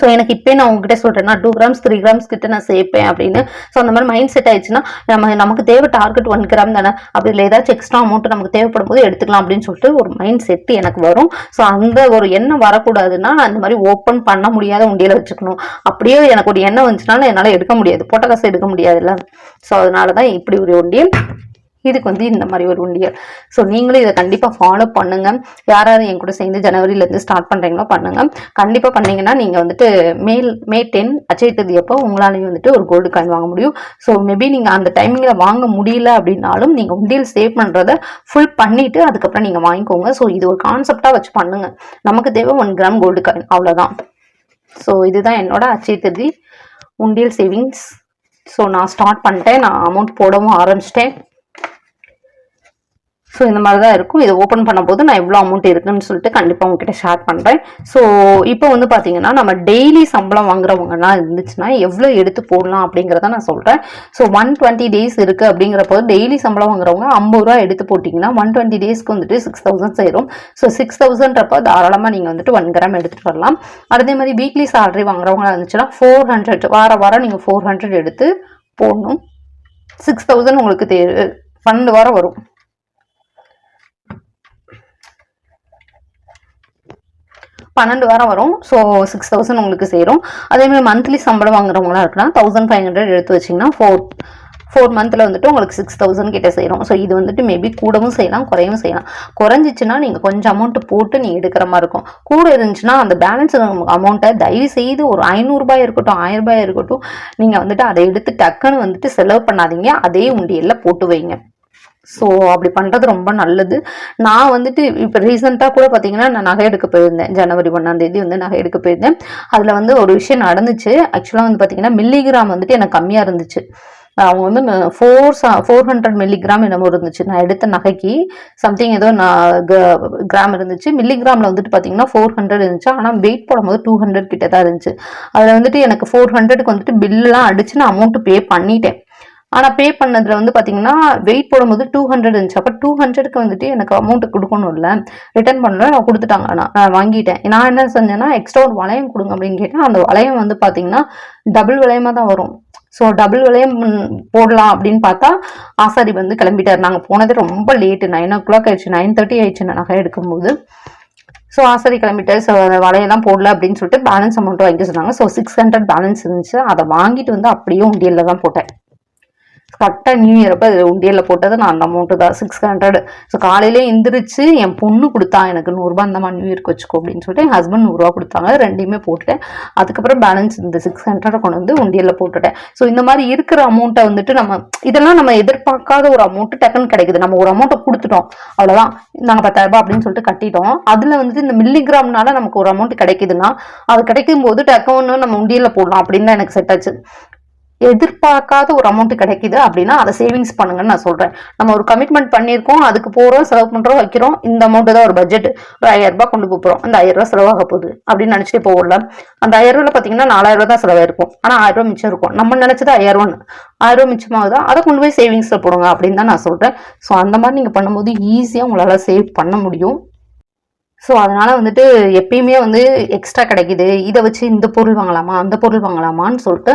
ஸோ எனக்கு இப்போ நான் உங்ககிட்ட சொல்கிறேன்னா டூ கிராம்ஸ் த்ரீ கிராம்ஸ் கிட்ட நான் சேர்ப்பேன் அப்படின்னு. ஸோ அந்த மாதிரி மைண்ட் செட் ஆயிடுச்சுன்னா நம்ம நமக்கு தேவை டார்கெட் ஒன் கிராம் தானே. அப்படி இல்லை ஏதாச்சும் எக்ஸ்ட்ரா அமௌண்ட் நமக்கு தேவைப்படும் போது எடுத்துக்கலாம் அப்படின்னு சொல்லிட்டு ஒரு மைண்ட் செட் எனக்கு வரும். ஸோ அந்த ஒரு எண்ணம் வரக்கூடாதுன்னா அந்த மாதிரி ஓப்பன் பண்ண முடியாத உண்டியில் வச்சுக்கணும். அப்படியே எனக்கு ஒரு எண்ணம் வந்துச்சுனாலும் என்னால் எடுக்க முடியாது. போட்ட காசு எடுக்க முடியாதுல்ல. ஸோ அதனால தான் இப்படி ஒரு உண்டியல். இதுக்கு வந்து இந்த மாதிரி ஒரு உண்டியல். ஸோ நீங்களும் இதை கண்டிப்பாக ஃபாலோ பண்ணுங்க. யார் யார் என் கூட சேர்ந்து ஜனவரியிலேருந்து ஸ்டார்ட் பண்ணுறீங்களோ பண்ணுங்க. கண்டிப்பாக பண்ணீங்கன்னா நீங்கள் வந்துட்டு மேல் மே டென் அச்சய தேதி அப்போ உங்களாலேயும் வந்துட்டு ஒரு கோல்டு காயின் வாங்க முடியும். ஸோ மேபி நீங்கள் அந்த டைமிங்கில் வாங்க முடியல அப்படின்னாலும் நீங்கள் உண்டியல் சேவ் பண்ணுறத ஃபுல் பண்ணிவிட்டு அதுக்கப்புறம் நீங்கள் வாங்கிக்கோங்க. ஸோ இது ஒரு கான்செப்டாக வச்சு பண்ணுங்க. நமக்கு தேவை ஒன் கிராம் கோல்டு காயின் அவ்வளோதான் ஸோ இதுதான் என்னோட அச்சய தேதி உண்டியல் சேவிங்ஸ் ஸோ நான் ஸ்டார்ட் பண்ணிட்டேன். நான் அமௌண்ட் போடவும் ஆரம்பிச்சிட்டேன். ஸோ இந்த மாதிரி தான் இருக்கும். இதை ஓப்பன் பண்ணும்போது நான் எவ்வளோ அமௌண்ட் இருக்குன்னு சொல்லிட்டு கண்டிப்பாக உங்ககிட்ட ஷேர் பண்ணுறேன் ஸோ இப்போ வந்து பார்த்தீங்கன்னா நம்ம டெய்லி சம்பளம் வாங்குறவங்கன்னா இருந்துச்சுன்னா எவ்வளோ எடுத்து போடலாம் அப்படிங்கிறத நான் சொல்கிறேன் ஸோ ஒன் டுவெண்ட்டி டேஸ் இருக்குது அப்படிங்கிறப்போ டெய்லி சம்பளம் வாங்குறவங்க ஐம்பது ரூபா எடுத்து போட்டிங்கன்னா ஒன் டுவெண்ட்டி டேஸ்க்கு வந்துட்டு சிக்ஸ் தௌசண்ட் சேரும். ஸோ சிக்ஸ் தௌசண்ட்றப்போ தாராளமாக நீங்கள் வந்துட்டு ஒன் கிராம் எடுத்துகிட்டு வரலாம். அதே மாதிரி வீக்லி சேலரி வாங்குறவங்களா இருந்துச்சுன்னா ஃபோர் ஹண்ட்ரட் வார வாரம் நீங்கள் ஃபோர் ஹண்ட்ரட் எடுத்து போடணும். சிக்ஸ் தௌசண்ட் உங்களுக்கு தே பன்னெண்டு வாரம் வரும். பன்னெண்டு வாரம் வரும். ஸோ சிக்ஸ் தௌசண்ட் உங்களுக்கு சேரும். அதே மாதிரி மந்த்லி சம்பளம் வாங்குறவங்களா இருக்குன்னா தௌசண்ட் ஃபைவ் ஹண்ட்ரட் எடுத்து வச்சிங்கன்னா ஃபோர் ஃபோர் மந்த்தில் வந்துட்டு உங்களுக்கு சிக்ஸ் தௌசண்ட் கிட்டே செய்கிறோம் ஸோ இது வந்துட்டு மேபி கூடவும் செய்யலாம் குறையவும் செய்யலாம். குறைஞ்சிச்சுன்னா நீங்கள் கொஞ்சம் அமௌண்ட்டு போட்டு நீங்கள் எடுக்கிற மாதிரி இருக்கும். கூட இருந்துச்சுன்னா அந்த பேலன்ஸ் அமௌண்ட்டை தயவு செய்து ஒரு ஐநூறுரூபாய் இருக்கட்டும் ஆயிரம் ரூபாய் இருக்கட்டும் நீங்கள் வந்துட்டு அதை எடுத்து டக்குன்னு வந்துட்டு செலவு பண்ணாதீங்க. அதே உண்டியலில் போட்டு வைங்க. ஸோ அப்படி பண்ணுறது ரொம்ப நல்லது. நான் வந்துட்டு இப்போ ரீசெண்டாக கூட பார்த்தீங்கன்னா நான் நகை எடுக்க போயிருந்தேன். ஜனவரி ஒன்றாந்தேதி வந்து நகை எடுக்க போயிருந்தேன். அதில் வந்து ஒரு விஷயம் நடந்துச்சு. ஆக்சுவலாக வந்து பார்த்தீங்கன்னா மில்லிகிராம் வந்துட்டு எனக்கு கம்மியாக இருந்துச்சு. அவங்க வந்து ஃபோர் ஃபோர் ஹண்ட்ரட் மில்லிகிராம் என்னமோ இருந்துச்சு. நான் எடுத்த நகைக்கு சம்திங் ஏதோ நான் கிராம் இருந்துச்சு. மில்லிகிராமில் வந்துட்டு பார்த்தீங்கன்னா ஃபோர் ஹண்ட்ரட் இருந்துச்சு. ஆனால் வெயிட் போடும்போது டூ ஹண்ட்ரட் கிட்ட தான் இருந்துச்சு. அதில் வந்துட்டு எனக்கு ஃபோர் ஹண்ட்ரடுக்கு வந்துட்டு பில்லாம் அடிச்சு நான் அமௌண்ட்டு பே பண்ணிட்டேன். ஆனால் பே பண்ணதில் வந்து பார்த்தீங்கன்னா வெயிட் போடும்போது டூ ஹண்ட்ரட் இருந்துச்சு. அப்போ டூ ஹண்ட்ரடுக்கு வந்துட்டு எனக்கு அமௌண்ட் கொடுக்கணும் இல்லை ரிட்டர்ன் பண்ணல நான் கொடுத்துட்டாங்க. நான் நான் வாங்கிட்டேன். நான் என்ன செஞ்சேன்னா எக்ஸ்ட்ரா ஒரு வளையம் கொடுங்க அப்படின்னு கேட்டேன் அந்த வளையம் வந்து பார்த்தீங்கன்னா டபுள் வளையமாக தான் வரும். ஸோ டபுள் வளையம் போடலாம் அப்படின்னு பார்த்தா ஆசாரி வந்து கிளம்பிட்டார். நாங்கள் போனது ரொம்ப லேட்டு நைன் ஓ கிளாக் ஆயிடுச்சு. நைன் தேர்ட்டி ஆயிடுச்சு நகை எடுக்கும்போது. ஸோ ஆசாரி கிளம்பிட்டார். ஸோ வலையெல்லாம் போடல அப்படின்னு சொல்லிட்டு பேலன்ஸ் அமௌண்ட் வாங்கி சொன்னாங்க. ஸோ சிக்ஸ் ஹண்ட்ரட் பேலன்ஸ் இருந்துச்சு. அதை வாங்கிட்டு வந்து அப்படியே உண்டியலில் தான் போட்டேன். கரெக்டாக நியூ இயர் அப்போ உண்டியலில் போட்டது நான் அந்த அமௌண்ட்டு தான். சிக்ஸ் ஹண்ட்ரட் ஸோ காலையிலே எந்திரிச்சு என் பொண்ணு கொடுத்தா எனக்கு நூறுரூபா அந்த மாதிரி நியூ இயர்க்கு வச்சுக்கோ அப்படின்னு சொல்லிட்டு என் ஹஸ்பண்ட் நூறுரூவா கொடுத்தாங்க. ரெண்டையுமே போட்டுட்டேன். அதுக்கப்புறம் பேலன்ஸ் இந்த சிக்ஸ் ஹண்ட்ரடை கொண்டு வந்து உண்டியலில் போட்டுட்டேன். ஸோ இந்த மாதிரி இருக்கிற அமௌண்ட்டை வந்துட்டு நம்ம இதெல்லாம் நம்ம எதிர்பார்க்காத ஒரு அமௌண்ட்டு டக்குன்னு கிடைக்குது. நம்ம ஒரு அமௌண்ட்டை கொடுத்துட்டோம். அவ்வளோதான் நாங்கள் பத்தாயிரம் அப்படின்னு சொல்லிட்டு கட்டிட்டோம். அதில் வந்துட்டு இந்த மில்லிகிராம்னால நமக்கு ஒரு அமௌண்ட் கிடைக்குதுன்னா அது கிடைக்கும் போது டக்குன்னு நம்ம உண்டியலில் போடலாம் அப்படின்னு தான் எனக்கு செட் ஆச்சு. எதிர்பார்க்காத ஒரு அமௌண்ட் கிடைக்குது அப்படின்னா அதை சேவிங்ஸ் பண்ணுங்கன்னு நான் சொல்றேன். நம்ம ஒரு கமிட்மெண்ட் பண்ணியிருக்கோம் அதுக்கு போறோம் செலவு பண்றோம் வைக்கிறோம் இந்த அமௌண்ட் தான் ஒரு பட்ஜெட் ஒரு ஐயாயிரம் கொண்டு போகிறோம் அந்த ஆயிரம் ரூபாய் செலவாக போகுது அப்படின்னு நினைச்சிட்டு போகல அந்த ஆயிரம் ரூபாய் பாத்தீங்கன்னா நாலாயிரம் தான் செலவாயிருக்கும். ஆனா ஆயிரம் ரூபாய் மிச்சம் இருக்கும். நம்ம நினைச்சது ஆயிரம் ரூபாய் ஆயிரம் ரூபாய் மிச்சமாகுதா? அதை கொண்டு போய் சேவிங்ஸ்ல போடுங்க அப்படின்னு தான் நான் சொல்றேன். ஸோ அந்த மாதிரி நீங்க பண்ணும்போது ஈஸியா உங்களால சேவ் பண்ண முடியும். ஸோ அதனால வந்துட்டு எப்பயுமே வந்து எக்ஸ்ட்ரா கிடைக்குது. இதை வச்சு இந்த பொருள் வாங்கலாமா அந்த பொருள் வாங்கலாமான்னு சொல்லிட்டு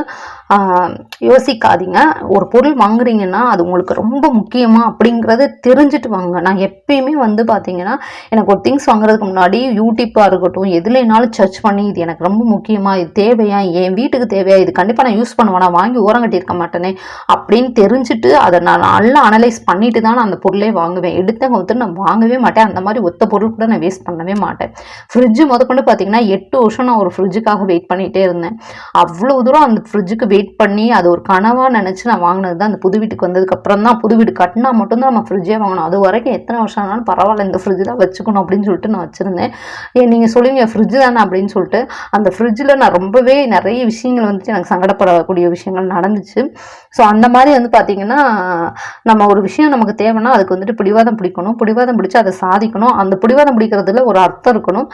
யோசிக்காதீங்க. ஒரு பொருள் வாங்குறீங்கன்னா அது உங்களுக்கு ரொம்ப முக்கியமா அப்படிங்கிறத தெரிஞ்சுட்டு வாங்க. நான் எப்பயுமே வந்து பார்த்தீங்கன்னா எனக்கு ஒரு திங்ஸ் வாங்குறதுக்கு முன்னாடி யூடியூப்பாக இருக்கட்டும் எதுலேனாலும் சர்ச் பண்ணி இது எனக்கு ரொம்ப முக்கியமா இது தேவையா என் வீட்டுக்கு தேவையா இது கண்டிப்பாக நான் யூஸ் பண்ணுவேன் நான் வாங்கி ஓரம் கட்டியிருக்க மாட்டேனே அப்படின்னு தெரிஞ்சுட்டு அதை நான் நல்லா அனலைஸ் பண்ணிட்டு தான் நான் அந்த பொருளே வாங்குவேன். எடுத்த வந்து நான் வாங்கவே மாட்டேன். அந்த மாதிரி ஒத்த பொருள் கூட நான் வேஸ்ட் பண்ணவே மாட்டேன். ஃப்ரிட்ஜு முதற்கொண்டு பார்த்தீங்கன்னா எட்டு வருஷம் நான் ஒரு ஃப்ரிட்ஜுக்காக வெயிட் பண்ணிகிட்டே இருந்தேன். அவ்வளோ தூரம் அந்த ஃப்ரிட்ஜுக்கு வெயிட் பண்ணி அது ஒரு கனவாக நினச்சி நான் வாங்கினது தான். அந்த புது வீட்டுக்கு வந்ததுக்கப்புறம் தான் புது வீடு கட்டினா மட்டும்தான் நம்ம ஃப்ரிட்ஜே வாங்கணும். அது வரைக்கும் எத்தனை வருஷம் ஆனாலும் பரவாயில்ல இந்த ஃப்ரிட்ஜ் தான் வச்சுக்கணும் அப்படின்னு சொல்லிட்டு நான் வச்சுருந்தேன். ஏன் நீங்கள் சொல்லுவீங்க ஃப்ரிட்ஜ் தானே அப்படின்னு சொல்லிட்டு அந்த ஃப்ரிட்ஜில் நான் ரொம்பவே நிறைய விஷயங்கள் வந்துட்டு எனக்கு சங்கடப்படக்கூடிய விஷயங்கள் நடந்துச்சு. ஸோ அந்த மாதிரி வந்து பார்த்தீங்கன்னா நம்ம ஒரு விஷயம் நமக்கு தேவைன்னா அதுக்கு வந்துட்டு பிடிவாதம் பிடிக்கணும். பிடிவாதம் பிடிச்சி அதை சாதிக்கணும். அந்த பிடிவாதம் பிடிக்கிறதுல ஒரு அர்த்தம் இருக்கணும்.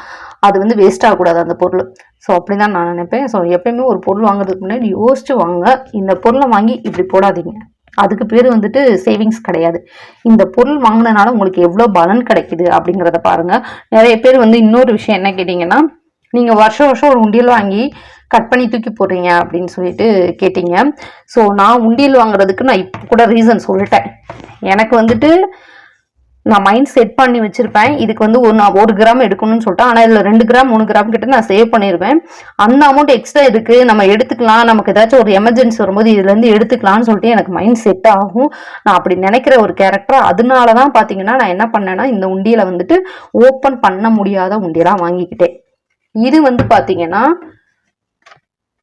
அது வந்து வேஸ்ட் ஆகக்கூடாது அந்த பொருள். ஸோ அப்படி தான் நான் நினைப்பேன். ஸோ எப்பயுமே ஒரு பொருள் வாங்குறதுக்கு முன்னாடி யோசிச்சு வாங்க. இந்த பொருளை வாங்கி இப்படி போடாதீங்க. அதுக்கு பேர் வந்துட்டு சேவிங்ஸ் கிடையாது. இந்த பொருள் வாங்கினனால உங்களுக்கு எவ்வளோ பலன் கிடைக்குது அப்படிங்கிறத பாருங்கள் நிறைய பேர் வந்து இன்னொரு விஷயம் என்ன கேட்டிங்கன்னா நீங்கள் வருஷம் வருஷம் ஒரு உண்டியல் வாங்கி கட் பண்ணி தூக்கி போடுறீங்க அப்படின்னு சொல்லிட்டு கேட்டீங்க. ஸோ நான் உண்டியல் வாங்குறதுக்கு நான் இப்போ கூட ரீசன் சொல்லிட்டேன். எனக்கு வந்துட்டு நான் மைண்ட் செட் பண்ணி வச்சிருப்பேன். இதுக்கு வந்து ஒரு நான் ஒரு கிராம் எடுக்கணும்னு சொல்லிட்டு ஆனால் இதில் ரெண்டு கிராம் மூணு கிராம் கிட்ட நான் சேவ் பண்ணிடுவேன் அந்த அமௌண்ட் எக்ஸ்ட்ரா இருக்கு. நம்ம எடுத்துக்கலாம். நமக்கு ஏதாச்சும் ஒரு எமர்ஜென்சி வரும்போது இதுலேருந்து எடுத்துக்கலாம்னு சொல்லிட்டு எனக்கு மைண்ட் செட் ஆகும். நான் அப்படி நினைக்கிற ஒரு கேரக்டர் அதனால தான் பார்த்தீங்கன்னா நான் என்ன பண்ணேன்னா இந்த உண்டியில் வந்துட்டு ஓப்பன் பண்ண முடியாத உண்டியெல்லாம் வாங்கிக்கிட்டேன். இது வந்து பார்த்தீங்கன்னா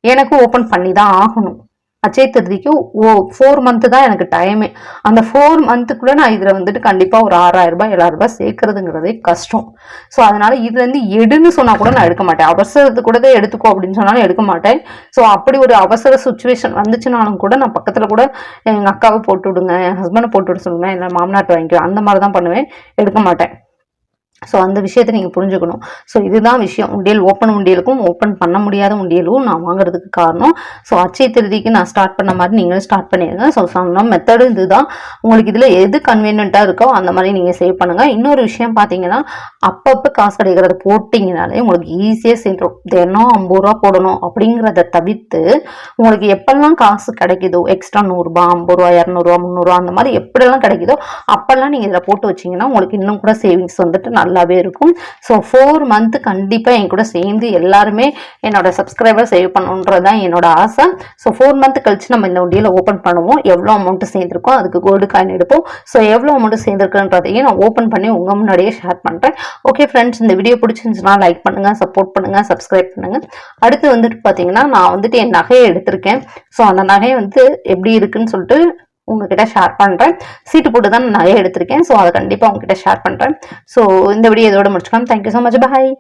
எனக்கு ஓப்பன் பண்ணி தான் ஆகணும். அச்சய திருதிக்கு ஓ ஃபோர் மந்த்து தான் எனக்கு டைமே அந்த ஃபோர் மந்த்துக்குள்ளே நான் இதில் வந்துட்டு கண்டிப்பாக ஒரு ஆறாயிரம் ரூபாய் ஏழாயிரம் ரூபாய் சேர்க்கறதுங்கிறதே கஷ்டம். ஸோ அதனால் இதுலேருந்து எடுன்னு சொன்னால் கூட நான் எடுக்க மாட்டேன். அவசரத்து கூட தான் எடுத்துக்கோ அப்படின்னு சொன்னாலும் எடுக்க மாட்டேன். ஸோ அப்படி ஒரு அவசர சுச்சுவேஷன் வந்துச்சுனாலும் கூட நான் பக்கத்தில் கூட எங்கள் அக்காவை போட்டு விடுங்க என் ஹஸ்பண்டை போட்டு விட சொல்லுவேன் இல்லை மாமனாட்டு வாங்கிக்குவேன் அந்த மாதிரி தான் பண்ணுவேன். எடுக்க மாட்டேன். ஸோ அந்த விஷயத்தை நீங்கள் புரிஞ்சுக்கணும். ஸோ இதுதான் விஷயம். உண்டியல் ஓப்பன் உண்டியலுக்கும் ஓப்பன் பண்ண முடியாத உண்டியலும் நான் வாங்குறதுக்கு காரணம். ஸோ அச்சய திருதிக்கு நான் ஸ்டார்ட் பண்ண மாதிரி நீங்களும் ஸ்டார்ட் பண்ணிடுங்க ஸோ சொன்ன மெத்தடு இதுதான். உங்களுக்கு இதில் எது கன்வீனியண்ட்டாக இருக்கோ அந்த மாதிரி நீங்கள் சேவ் பண்ணுங்கள் இன்னொரு விஷயம் பார்த்தீங்கன்னா அப்பப்போ காசு கிடைக்கிறத போட்டிங்கனாலே உங்களுக்கு ஈஸியாக சேர்ந்துடும் தினம் ஐம்பது ரூபா போடணும் அப்படிங்கிறத தவிர்த்து உங்களுக்கு எப்பெல்லாம் காசு கிடைக்குதோ எக்ஸ்ட்ரா நூறுரூபா ஐம்பது ரூபா இரநூறுவா முந்நூறுரூவா அந்த மாதிரி எப்படியெல்லாம் கிடைக்குதோ அப்பெல்லாம் நீங்கள் இதில் போட்டு வச்சீங்கன்னா உங்களுக்கு இன்னும் கூட சேவிங்ஸ் வந்துட்டு நல்லாவே இருக்கும். ஸோ ஃபோர் மந்த்து கண்டிப்பாக என் கூட சேர்ந்து எல்லாருமே என்னோட சப்ஸ்கிரைபர் சேவ் பண்ணணுன்றது தான் என்னோட ஆசை. ஸோ ஃபோர் மந்த் கழிச்சு நம்ம இந்த உண்டியில் ஓப்பன் பண்ணுவோம். எவ்வளோ அமௌண்ட்டு சேர்ந்துருக்கோம் அதுக்கு கோல்டு காயின் எடுப்போம். ஸோ எவ்வளோ அமௌண்ட் சேர்ந்துருக்குன்றதையும் நான் ஓப்பன் பண்ணி உங்கள் முன்னாடியே ஷேர் பண்ணுறேன் ஓகே ஃப்ரெண்ட்ஸ் இந்த வீடியோ பிடிச்சிருந்துச்சுன்னா லைக் பண்ணுங்கள் சப்போர்ட் பண்ணுங்கள் சப்ஸ்கிரைப் பண்ணுங்கள் அடுத்து வந்துட்டு பார்த்தீங்கன்னா நான் வந்துட்டு என் நகையை எடுத்திருக்கேன். ஸோ அந்த நகை வந்து எப்படி இருக்குன்னு சொல்லிட்டு உங்ககிட்ட ஷேர் பண்ணுறேன் சீட்டு போட்டு தான் நிறைய எடுத்திருக்கேன். ஸோ அதை கண்டிப்பாக உங்ககிட்ட ஷேர் பண்ணுறேன் ஸோ இந்த வீடியோ இதோட முடிச்சுக்கலாம். Thank you so much bye